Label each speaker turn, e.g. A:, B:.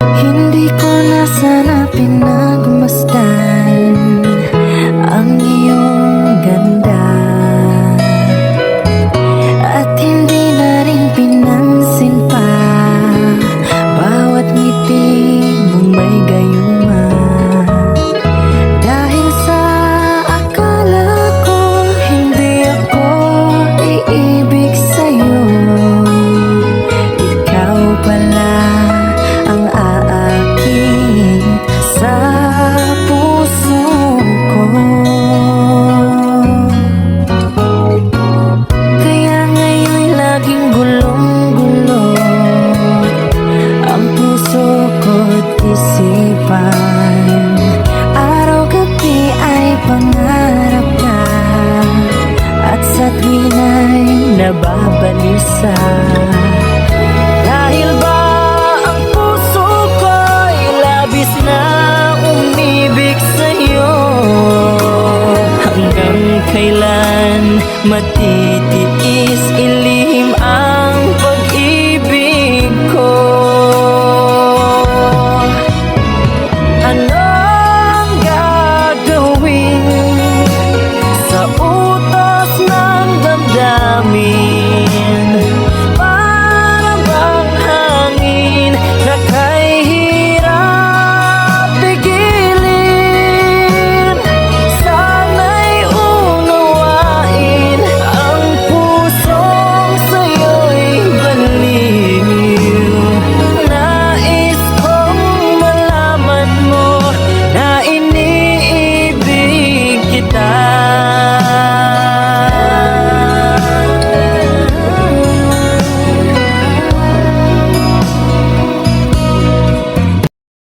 A: Hindi ko na sana isipan Araw-gabi ay pangarap ka At sa tuwin ay Dahil ba ang puso ko'y labis na umibig Hanggang kailan matitiis